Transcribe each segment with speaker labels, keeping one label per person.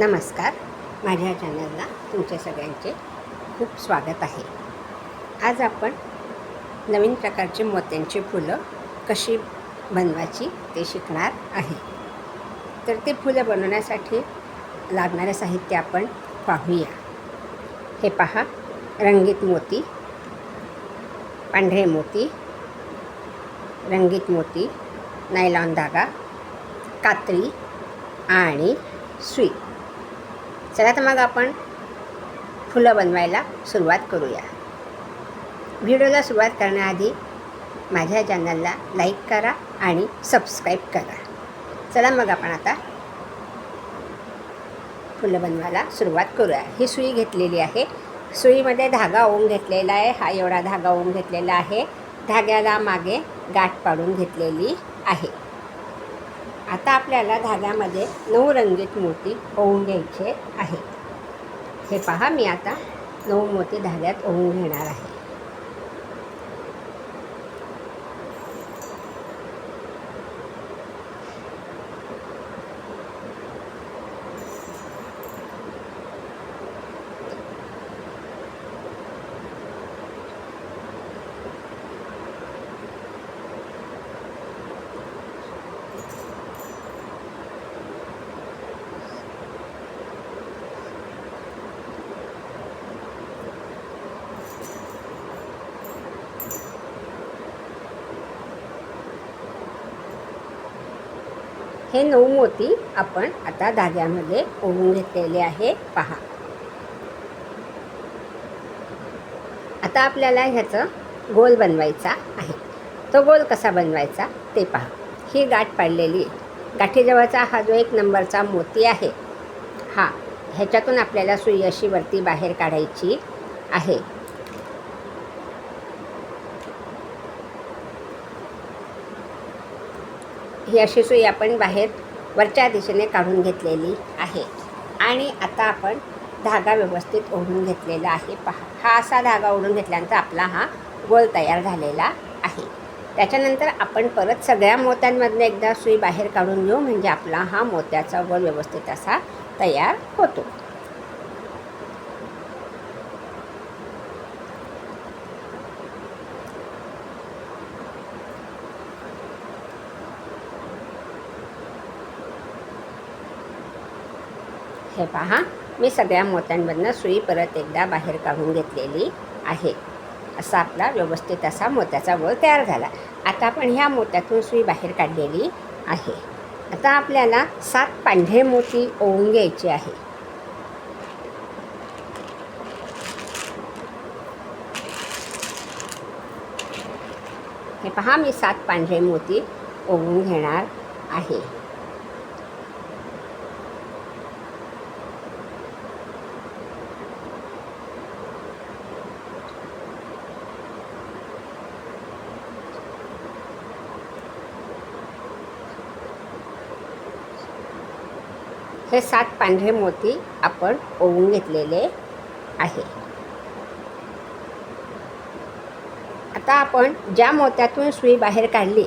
Speaker 1: नमस्कार. माझ्या चॅनलला तुमच्या सगळ्यांचे खूप स्वागत आहे. आज आपण नवीन प्रकारचे मोत्यांची फुलं कशी बनवायची ते शिकणार आहे. तर ते फुलं बनवण्यासाठी लागणारं साहित्य आपण पाहूया. हे पहा रंगीत मोती पांढरे मोती रंगीत मोती नायलॉन धागा कात्री आणि सुई. चला तर मग आपण फुलं बनवायला सुरुवात करूया. व्हिडिओला सुरुवात करण्याआधी माझ्या चॅनलला लाईक करा आणि सबस्क्राईब करा. चला मग आपण आता फुलं बनवायला सुरुवात करूया. ही सुई घेतलेली आहे. सुईमध्ये धागा ओवून घेतलेला आहे. हा एवढा धागा ओवून घेतलेला आहे. धाग्याला मागे गाठ पाडून घेतलेली आहे. आता आपल्याला धाग्यामध्ये नऊ रंगीत मोती ओवून घ्यायचे आहे हे पहा मी आता नऊ मोती धाग्यात ओवून घेणार आहे. हे नऊ मोती आपण आता धाग्यामध्ये ओवून घेतलेले आहे. पहा. आता आपल्याला ह्याचं गोल बनवायचा आहे. तो गोल कसा बनवायचा ते पहा. ही गाठ पाडलेली गाठीजवळचा हा जो एक नंबरचा मोती आहे हा ह्याच्यातून आपल्याला सुई अशी वरती बाहेर काढायची आहे. ही अशी सुई आपण बाहेर वरच्या दिशेने काढून घेतलेली आहे. आणि आता आपण धागा व्यवस्थित ओढून घेतलेला आहे. पहा हा असा धागा ओढून घेतल्यानंतर आपला हा गोल तयार झालेला आहे. त्याच्यानंतर आपण परत सगळ्या मोत्यांमधनं एकदा सुई बाहेर काढून घेऊ म्हणजे आपला हा मोत्याचा गोल व्यवस्थित असा तयार होतो. हे पहा. मी सगळ्या मोत्यांमधनं सुई परत एकदा बाहेर काढून घेतलेली आहे. असा आपला व्यवस्थित असा मोत्याचा वळ तयार झाला. आता आपण ह्या मोत्यातून सुई बाहेर काढलेली आहे. आता आपल्याला सात पांढरे मोती ओवून घ्यायचे आहे. हे पहा मी सात पांढरे मोती ओवून घेणार आहे. हे सात पांढरे मोती आपण ओवून घेतलेले आहे. आता आपण ज्या मोत्यातून सुई बाहेर काढली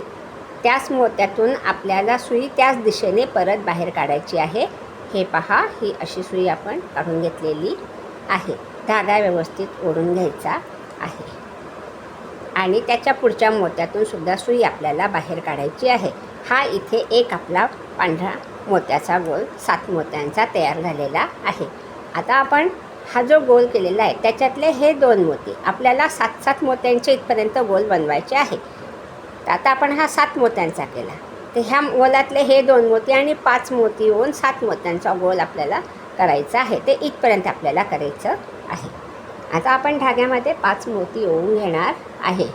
Speaker 1: त्याच मोत्यातून आपल्याला सुई त्याच दिशेने परत बाहेर काढायची आहे. हे पहा ही अशी सुई आपण काढून घेतलेली आहे. धागा व्यवस्थित ओढून घ्यायचा आहे. आणि त्याच्या पुढच्या मोत्यातून सुद्धा सुई आपल्याला बाहेर काढायची आहे. हा इथे एक आपला पांढरा मोत्याचा गोल सात मोत्यांचा तयार झालेला आहे. आता आपण हा जो गोल केलेला आहे त्याच्यातले हे दोन मोती आपल्याला सात सात मोत्यांचे इथपर्यंत गोल बनवायचे आहे. तर आता आपण हा सात मोत्यांचा केला. तर ह्या गोलातले हे दोन मोती आणि पाच मोती येऊन सात मोत्यांचा गोल आपल्याला करायचा आहे. ते इथपर्यंत आपल्याला करायचं आहे. आता आपण धाग्यामध्ये पाच मोती ओवून घेणार आहे.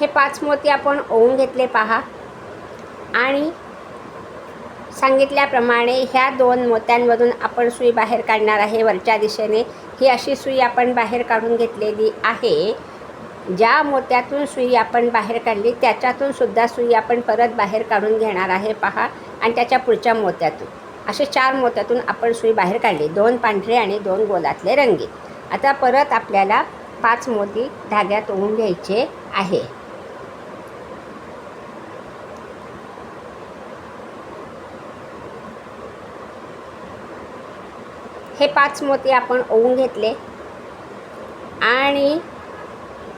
Speaker 1: हे पाच मोती आपण ओवून घेतले पहा. आणि सांगितल्याप्रमाणे ह्या दोन मोत्यांमधून आपण सुई बाहेर काढणार आहे वरच्या दिशेने. ही अशी सुई आपण बाहेर काढून घेतलेली आहे. ज्या मोत्यातून सुई आपण बाहेर काढली त्याच्यातून सुद्धा सुई आपण परत बाहेर काढून घेणार आहे पहा. आणि त्याच्या पुढच्या मोत्यातून. असे चार मोत्यातून आपण सुई बाहेर काढली. दोन पांढरे आणि दोन गोलातले रंगीत आता परत आपल्याला पाच मोती धाग्यात ओवून घ्यायचे आहे. हे पाच मोती आपण ओवून घेतले. आणि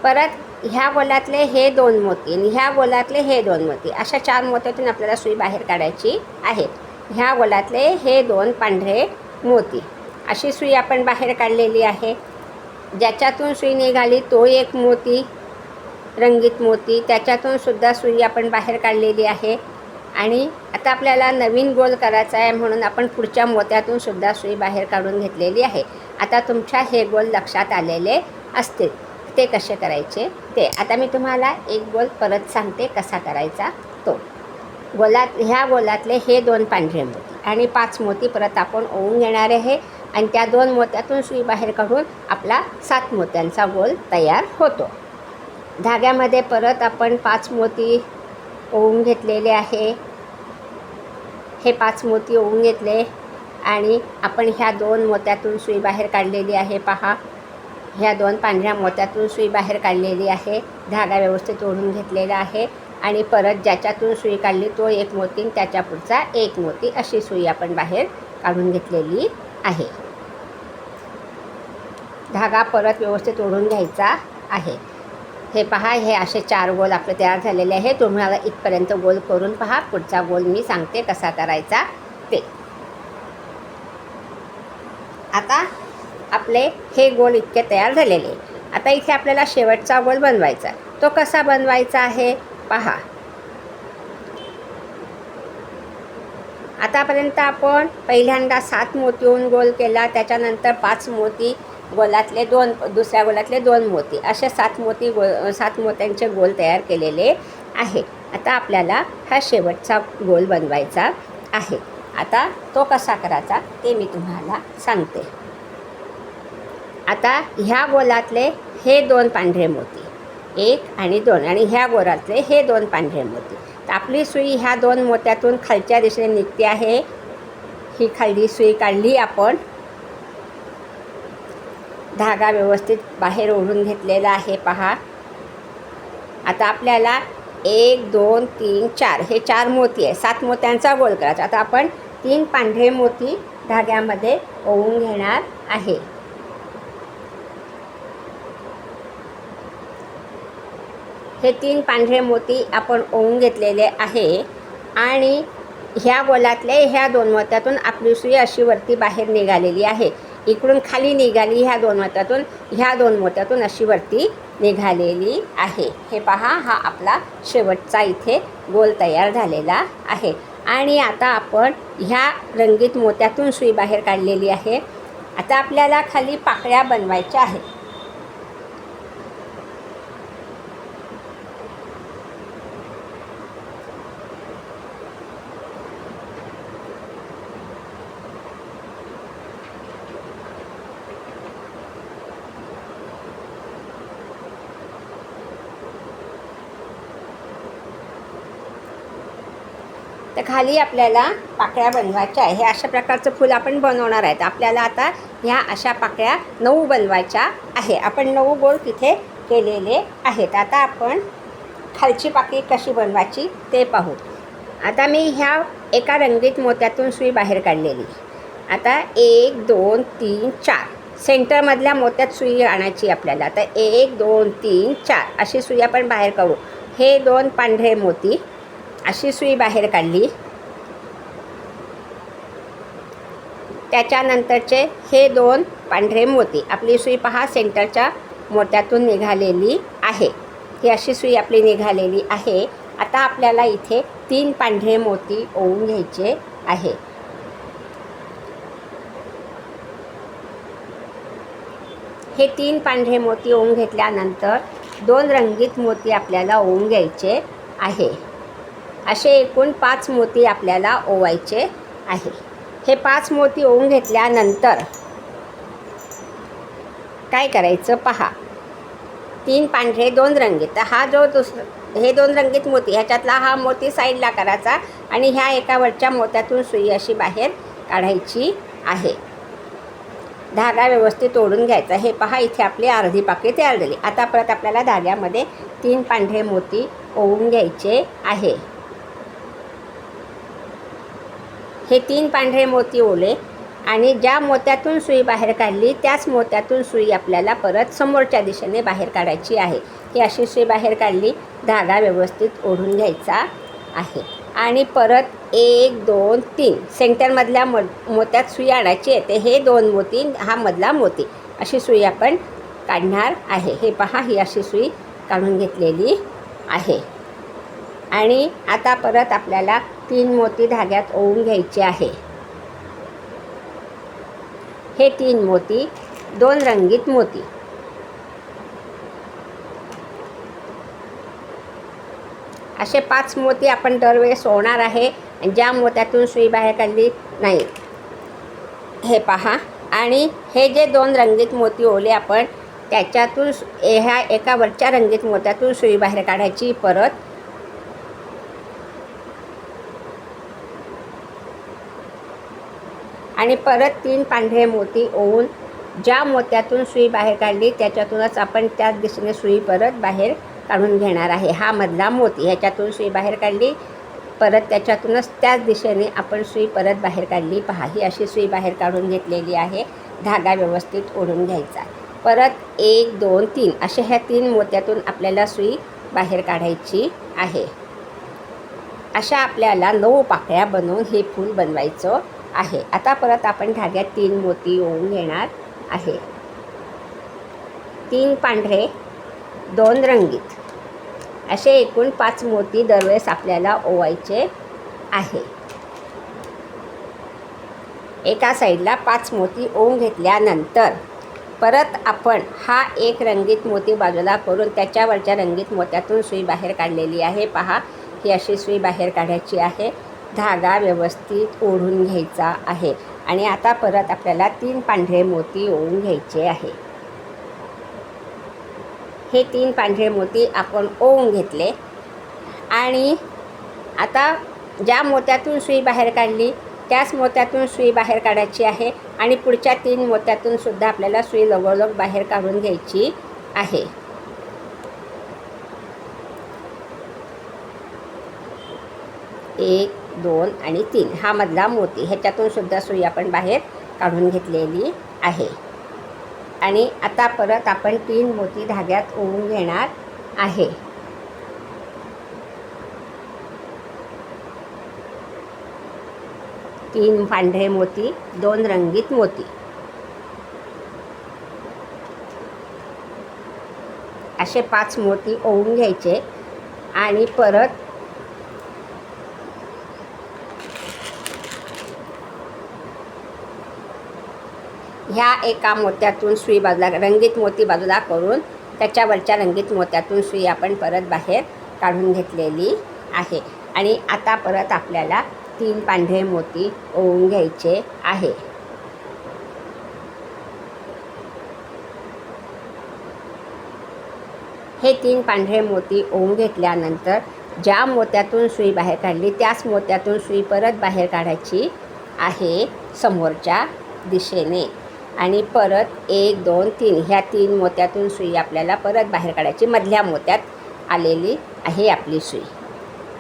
Speaker 1: परत ह्या गोलातले हे दोन मोती आणि ह्या गोलातले हे दोन मोती. अशा चार मोत्यातून आपल्याला सुई बाहेर काढायची आहे ह्या गोलातले हे दोन पांढरे मोती. अशी सुई आपण बाहेर काढलेली आहे. ज्याच्यातून सुई निघाली तो एक मोती रंगीत मोती. त्याच्यातून सुद्धा सुई आपण बाहेर काढलेली आहे. आणि आता आपल्याला नवीन गोल करायचा आहे म्हणून आपण पुढच्या मोत्यातून सुद्धा सुई बाहेर काढून घेतलेली आहे. आता तुमच्या हे गोल लक्षात आलेले असतील. ते कसे करायचे? ते आता मी तुम्हाला एक गोल परत सांगते कसा करायचा तो. गोलात ह्या गोलातले हे दोन पांढरे मोती आणि पाच मोती परत आपण ओवून घेणार आहे आणि त्या दोन मोत्यातून सुई बाहेर काढून आपला सात मोत्यांचा गोल तयार होतो. धाग्यामध्ये परत आपण पाच मोती ओवून घेतलेले आहे. हे पाच मोती ओवून घेतले आणि आपण ह्या दोन मोत्यातून सुई बाहेर काढलेली आहे. पहा ह्या दोन पांढऱ्या मोत्यातून सुई बाहेर काढलेली आहे. धागा व्यवस्थित ओढून घेतलेला आहे आणि परत ज्याच्यातून सुई काढली तो एक मोती त्याच्या पुढचा एक मोती अशी सुई आपण बाहेर काढून घेतलेली आहे. धागा परत व्यवस्थित ओढून घ्यायचा आहे. हे पहा हे असे चार गोल आपले तयार झालेले आहे तुम्हाला इथपर्यंत गोल करून पहा. पुढचा गोल मी सांगते कसा करायचा ते. आता आपले हे गोल इतके तयार झालेले आता इथे आपल्याला शेवटचा गोल बनवायचा तो कसा बनवायचा आहे? पहा. आतापर्यंत आपण पहिल्यांदा सात मोतीहून गोल केला. त्याच्यानंतर पाच मोती गोलातले दोन दुसऱ्या गोलातले दोन मोती. असे सात मोती गो सात मोत्यांचे गोल तयार केलेले आहे. आता आपल्याला हा शेवटचा गोल बनवायचा आहे. आता तो कसा करायचा ते मी तुम्हाला सांगते. आता ह्या गोलातले हे दोन पांढरे मोती. एक आणि दोन. आणि ह्या गोलातले हे दोन पांढरे मोती. तर आपली सुई ह्या दोन मोत्यातून खालच्या दिशेने निघते आहे. ही खाली सुई काढली आपण. धागा व्यवस्थित बाहेर ओढून घेतलेला आहे पहा. आता आपल्याला एक दोन तीन चार. हे चार मोती आहे. सात मोत्यांचा गोल करायचा आता आपण तीन पांढरे मोती धाग्यामध्ये ओवून घेणार आहे. हे तीन पांढरे मोती आपण ओवून घेतलेले आहे आणि ह्या गोलातल्या ह्या दोन मोत्यातून आपली सुई अशी वरती बाहेर निघालेली आहे. इकडून खाली निघाली ह्या दोन मोत्यातून ह्या दोन मोत्यातून अशी वरती निघालेली आहे. हे पहा हा आपला शेवटचा इथे गोल तयार झालेला आहे. आणि आता आपण ह्या रंगीत मोत्यातून सुई बाहेर काढलेली आहे. आता आपल्याला खाली पाकळ्या बनवायच्या आहेत. तर खाली आपल्याला पाकळ्या बनवायच्या आहे हे अशा प्रकारचं फूल आपण बनवणार आहेत. आपल्याला आता ह्या अशा पाकळ्या नऊ बनवायच्या आहे. आपण नऊ गोल तिथे केलेले आहेत. आता आपण खालची पाकळी कशी बनवायची ते पाहू. आता मी ह्या एका रंगीत मोत्यातून सुई बाहेर काढलेली. आता एक दोन तीन चार. सेंटरमधल्या मोत्यात सुई आणायची आपल्याला. आता एक दोन तीन चार अशी सुई आपण बाहेर काढू. हे दोन पांढरे मोती अशी सुई बाहेर काढली. त्याच्यानंतरचे हे दोन पांढरे मोती आपली सुई पहा सेंटरच्या मोत्यातून निघालेली आहे. ही अशी सुई आपली निघालेली आहे. आता आपल्याला इथे तीन पांढरे मोती ओवून घ्यायचे आहे. हे तीन पांढरे मोती ओवून घेतल्यानंतर दोन रंगीत मोती आपल्याला ओवून घ्यायचे आहे. असे एकूण पाच मोती आपल्याला ओवायचे आहे. हे पाच मोती ओवून घेतल्यानंतर काय करायचं पहा. तीन पांढरे दोन रंगीत. तर हा जो दुसरा हे दोन रंगीत मोती ह्याच्यातला हा मोती साईडला करायचा आणि ह्या एकावरच्या मोत्यातून सुई अशी बाहेर काढायची आहे. धागा व्यवस्थित ओढून घ्यायचा. हे पहा इथे आपली अर्धी पाकळी तयार झाली. आता परत आपल्याला धाग्यामध्ये तीन पांढरे मोती ओवून घ्यायचे आहे. हे तीन पांढरे मोती ओले आणि ज्या मोत्यातून सुई बाहेर काढली त्याच मोत्यातून सुई आपल्याला परत समोरच्या दिशेने बाहेर काढायची आहे. ही अशी सुई बाहेर काढली धागा व्यवस्थित ओढून घ्यायचा आहे. आणि परत एक दोन तीन. सेंटरमधल्या मो मोत्यात सुई आणायची आहे. ते हे दोन मोती हा मधला मोती. अशी सुई आपण काढणार आहे. हे पहा ही अशी सुई काढून घेतलेली आहे. आणि आता परत आपल्याला तीन मोती धाग्यात ओवून घ्यायचे आहे. हे तीन मोती दोन रंगीत मोती. असे पाच मोती आपण दरवेळेस ओणार आहे आणि ज्या मोत्यातून सुई बाहेर काढली नाही. हे पहा. आणि हे जे दोन रंगीत मोती ओले आपण त्याच्यातून ह्या एका वरच्या रंगीत मोत्यातून सुई बाहेर काढायची परत आणि परत तीन पांढरे मोती ओवून ज्या मोत्यातून सुई बाहेर काढली त्याच्यातूनच आपण त्याच दिशेने सुई परत बाहेर काढून घेणार आहे. हा मधला मोती ह्याच्यातून सुई बाहेर काढली परत त्याच्यातूनच त्याच दिशेने आपण सुई परत बाहेर काढली. पहा ही अशी सुई बाहेर काढून घेतलेली आहे. धागा व्यवस्थित ओढून घ्यायचा. परत एक दोन तीन अशा ह्या तीन मोत्यातून आपल्याला सुई बाहेर काढायची आहे. अशा आपल्याला नऊ पाकळ्या बनवून हे फूल बनवायचं. आहे. आता परत आपण धाग्यात तीन मोती ओवून घेणार आहे. तीन पांढरे दोन रंगीत. असे एकूण पाच मोती दरवेळेस आपल्याला ओवायचे आहे. एका साईडला पाच मोती ओवून घेतल्यानंतर परत आपण हा एक रंगीत मोती बाजूला करून त्याच्यावरच्या रंगीत मोत्यातून सुई बाहेर काढलेली आहे. पहा ही अशी सुई बाहेर काढायची आहे. धागा व्यवस्थित ओढून घ्यायचा आहे. आणि आता परत आपल्याला तीन पांढरे मोती ओढून घ्यायचे आहे. हे तीन पांढरे मोती आपण ओवून घेतले. आणि आता ज्या मोत्यातून सुई बाहेर काढली त्याच मोत्यातून सुई बाहेर काढायची आहे. आणि पुढच्या तीन मोत्यातून सुद्धा आपल्याला सुई लगोलग बाहेर काढून घ्यायची आहे. एक दोन आणि तीन. हा मधला मोती ह्याच्यातून सुद्धा सुई आपण बाहेर काढून घेतलेली आहे. आणि आता परत आपण तीन मोती धाग्यात ओवून घेणार आहे. तीन पांढरे मोती दोन रंगीत मोती. असे पाच मोती ओवून घ्यायचे आणि परत ह्या एका मोत्यातून सुई बाजूला रंगीत मोती बाजूला करून त्याच्यावरच्या रंगीत मोत्यातून सुई आपण परत बाहेर काढून घेतलेली आहे. आणि आता परत आपल्याला तीन पांढरे मोती ओवून घ्यायचे आहे. हे तीन पांढरे मोती ओवून घेतल्यानंतर ज्या मोत्यातून सुई बाहेर काढली त्याच मोत्यातून सुई परत बाहेर काढायची आहे समोरच्या दिशेने. आणि परत एक दोन तीन. ह्या तीन मोत्यातून सुई आपल्याला परत बाहेर काढायची. मधल्या मोत्यात आलेली आहे आपली सुई.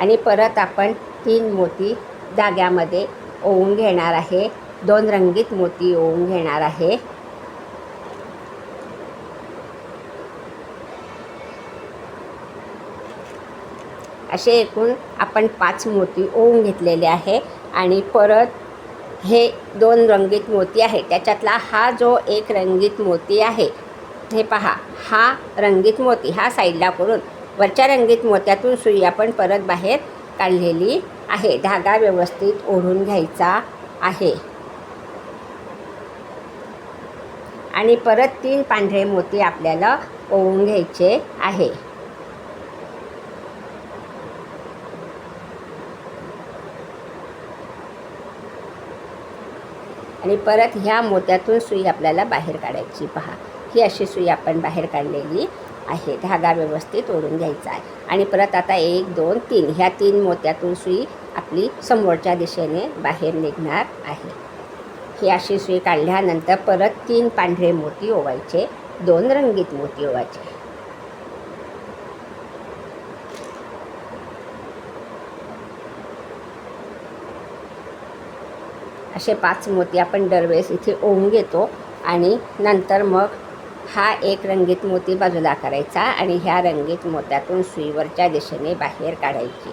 Speaker 1: आणि परत आपण तीन मोती धाग्यामध्ये ओवून घेणार आहे. दोन रंगीत मोती ओवून घेणार आहे. असे एकूण आपण पाच मोती ओवून घेतलेले आहे. आणि परत हे दोन रंगीत मोती आहे. त्याच्यातला हा जो एक रंगीत मोती आहे हे पहा हा रंगीत मोती हा साईडला करून वरच्या रंगीत मोत्यातून सुई आपण परत बाहेर काढलेली आहे. धागा व्यवस्थित ओढून घ्यायचा आहे. आणि परत तीन पांढरे मोती आपल्याला ओवून घ्यायचे आहे. आणि परत ह्या मोत्यातून सुई आपल्याला बाहेर काढायची. पहा ही अशी सुई आपण बाहेर काढलेली आहे. धागा व्यवस्थित ओढून घ्यायचा आहे. आणि परत आता एक दोन तीन ह्या तीन मोत्यातून सुई आपली समोरच्या दिशेने बाहेर निघणार आहे. ही अशी सुई काढल्यानंतर परत तीन पांढरे मोती ओवायचे दोन रंगीत मोती ओवायचे. असे पाच मोती आपण दरवेळेस इथे ओवून घेतो आणि नंतर मग हा एक रंगीत मोती बाजूला करायचा आणि ह्या रंगीत मोत्यातून सुईवरच्या दिशेने बाहेर काढायची.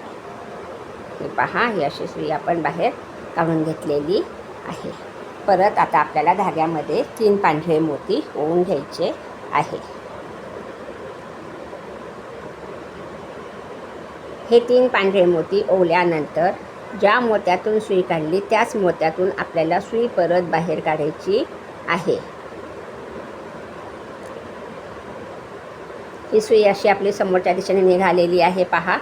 Speaker 1: हे पहा ही अशी सुई आपण बाहेर काढून घेतलेली आहे. परत आता आपल्याला धाग्यामध्ये तीन पांढरे मोती ओवून घ्यायचे आहे. हे तीन पांढरे मोती ओवल्यानंतर ज्या मोत्यातून सुई काढली त्याच मोत्यातून आपल्याला सुई परत बाहेर काढायची आहे. ही सुई अशी आपली समोरच्या दिशेने निघालेली आहे पहा.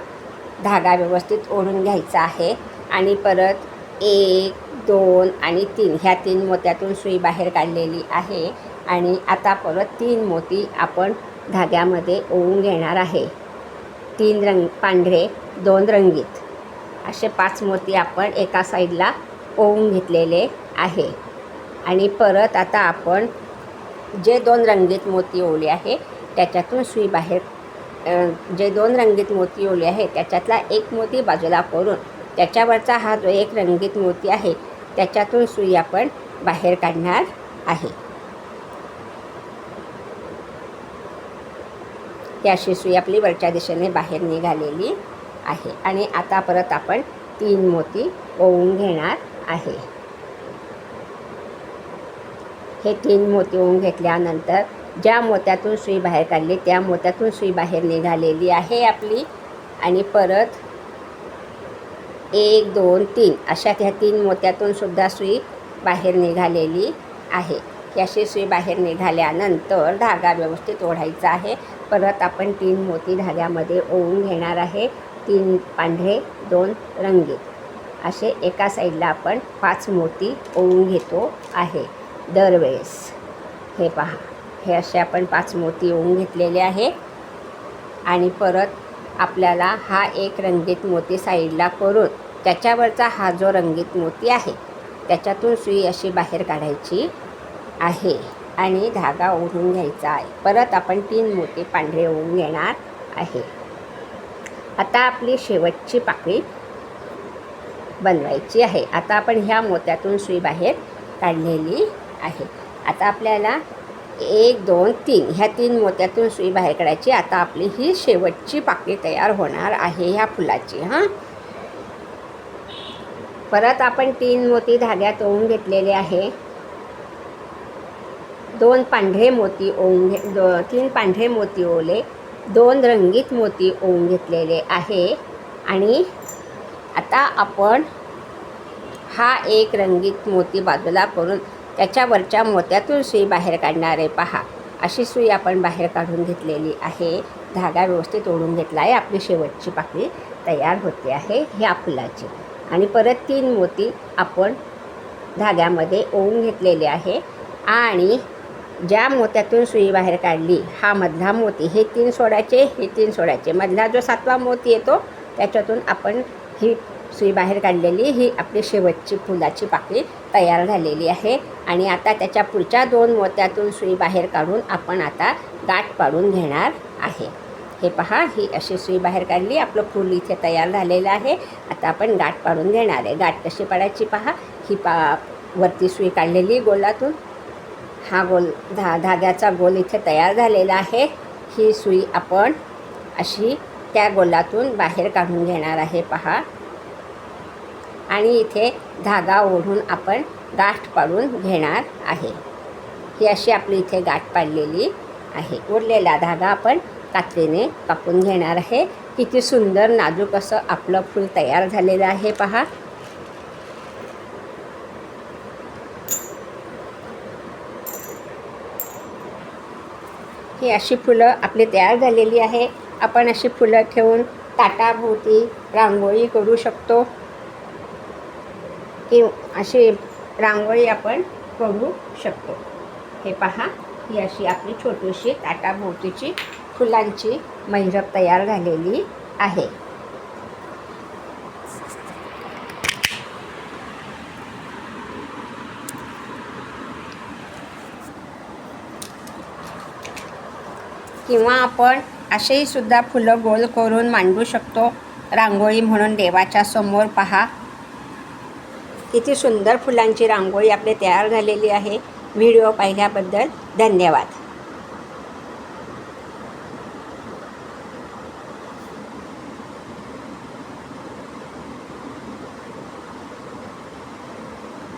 Speaker 1: धागा व्यवस्थित ओढून घ्यायचा आहे आणि परत एक दोन आणि तीन ह्या तीन मोत्यातून सुई बाहेर काढलेली आहे आणि आता परत तीन मोती आपण धाग्यामध्ये ओवून घेणार आहे. तीन रंग पांढरे दोन रंगीत. असे पाच मोती आपण एका साईडला ओवून घेतलेले आहे. आणि परत आता आपण जे दोन रंगीत मोती ओवले आहे त्याच्यातून सुई बाहेर जे दोन रंगीत मोती ओवले आहे त्याच्यातला एक मोती बाजूला करून त्याच्यावरचा हा जो एक रंगीत मोती आहे त्याच्यातून सुई आपण बाहेर काढणार आहे. ही अशी सुई आपली वरच्या दिशेने बाहेर निघालेली आहे. आणि आता परत आपण तीन मोती ओवून घेणार आहे. हे तीन मोती ओवून घेतल्यानंतर ज्या मोत्यातून सुई बाहेर काढली त्या मोत्यातून सुई बाहेर निघालेली आहे आपली. आणि परत एक दोन तीन अशा त्या तीन मोत्यातून सुद्धा सुई बाहेर निघालेली आहे. अशी सुई बाहेर निघाल्यानंतर धागा व्यवस्थित ओढायचा आहे. परत आपण तीन मोती धाग्यामध्ये ओवून घेणार आहे. तीन पांढरे दोन रंगीत असे एका साईडला आपण पाच मोती ओवून घेतो आहे. दरवेळेस. हे पहा. हे असे आपण पाच मोती ओवून घेतलेले आहे. आणि परत आपल्याला हा एक रंगीत मोती साईडला करून त्याच्यावरचा हा जो रंगीत मोती आहे त्याच्यातून सुई अशी बाहेर काढायची आहे आणि धागा ओढून घ्यायचा आहे. परत आपण तीन मोती पांढरे ओढून घेणार आहे. आता आपली शेवटची पाकळी बनवायची आहे. आता आपण ह्या मोत्यातून सुई बाहेर काढलेली आहे. आता आपल्याला एक दोन तीन ह्या तीन मोत्यातून सुई बाहेर काढायची. आता आपली ही शेवटची पाकळी तयार होणार आहे ह्या फुलाची हां. परत आपण तीन मोती धाग्यात ओवून घेतलेले आहे. दोन पांढरे मोती ओवून घे दो तीन पांढरे मोती ओवले दोन रंगीत मोती ओवून घेतलेले आहे. आणि आता आपण हा एक रंगीत मोती बाजूला करून त्याच्यावरच्या मोत्यातून सुई बाहेर काढणार आहे पहा. अशी सुई आपण बाहेर काढून घेतलेली आहे. धागा व्यवस्थित ओढून घेतला आहे आपली शेवटची पाकळी तयार होते आहे ह्या फुलाची आणि परत तीन मोती आपण धाग्यामध्ये ओवून घेतलेले आहे. आणि ज्या मोत्यातून सुई बाहेर काढली हा मधला मोती. हे तीन सोडायचे हे तीन सोडायचे. मधला जो सातवा मोती येतो त्याच्यातून आपण ही सुई बाहेर काढलेली ही आपली शेवटची फुलाची पाकळी तयार झालेली आहे. आणि आता त्याच्या पुढच्या दोन मोत्यातून सुई बाहेर काढून आपण आता गाठ पाडून घेणार आहे. हे पहा ही अशी सुई बाहेर काढली आपलं फूल इथे तयार झालेलं आहे. आता आपण गाठ पाडून घेणार आहे. गाठ कशी पाडायची पहा? ही पा वरती सुई काढलेली गोलातून. हा गोल धा धाग्याचा गोल इथे तयार झालेला आहे. ही सुई आपण अशी त्या गोलातून बाहेर काढून घेणार आहे पहा. आणि इथे धागा ओढून आपण गाठ पाडून घेणार आहे. ही अशी आपली इथे गाठ पाडलेली आहे. उरलेला धागा आपण कात्रीने कापून घेणार आहे. किती सुंदर नाजूक असं आपलं फूल तयार झालेलं आहे पहा. ही अशी फुलं आपली तयार झालेली आहे. आपण अशी फुलं ठेवून ताटाभोवती रांगोळी करू शकतो. की अशी रांगोळी आपण करू शकतो. हे पहा ही अशी आपली छोटीशी ताटाभोवतीची फुलांची मंजप तयार झालेली आहे. किंवा आपण असेही सुद्धा फुलं गोल करून मांडू शकतो. रांगोळी म्हणून देवाच्या समोर पहा. किती सुंदर फुलांची रांगोळी आपली तयार झालेली आहे. व्हिडिओ पाहिल्याबद्दल धन्यवाद.